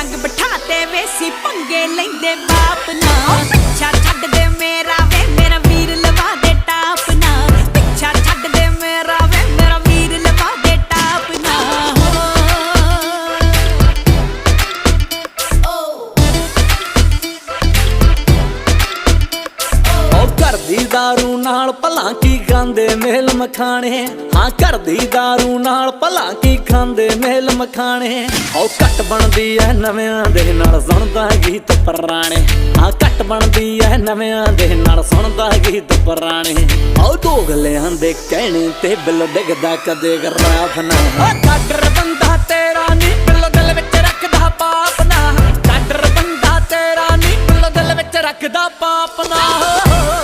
ਅੰਗ ਬਿਠਾ ਤੇ ਵੇਸੀ ਪੰਗੇ ਲੈਂਦੇ ਬਾਪ ਨਾ ਕਰਦੀ दारू ਨਾਲ ਭਲਾ ਕੀ ਖਾਂਦੇ ਮਹਿਲ ਮਖਾਣੇ? ਹਾਂ, ਕਰਦੀ दारू ਨਾਲ ਭਲਾ ਕੀ ਖਾਂਦੇ ਮਹਿਲ ਮਖਾਣੇ? ਹਉ ਘਟ ਬਣਦੀ ਐ ਨਵਿਆਂ ਦੇ ਨਾਲ ਸੁਣਦਾ ਗੀਤ ਪੁਰਾਣੇ। ਹਾਂ, ਘਟ ਬਣਦੀ ਐ ਨਵਿਆਂ ਦੇ ਨਾਲ ਸੁਣਦਾ ਗੀਤ ਪੁਰਾਣੇ। ਹਉ ਦੋਗਲਿਆਂ ਦੇ ਕਹਿਣੇ ਤੇ ਬਿਲ ਡਿੱਗਦਾ ਕਦੇ ਗਰਾਫ ਨਾ। ਓ ਬੰਦਾ ਤੇਰਾ ਨੀ ਬਿਲ ਦਿਲ ਵਿੱਚ ਰੱਖਦਾ ਪਾਪ ਨਾ। ਕਾਟਰ ਬੰਦਾ ਤੇਰਾ ਨੀ ਬਿਲ ਦਿਲ ਵਿੱਚ ਰੱਖਦਾ ਪਾਪ ਨਾ।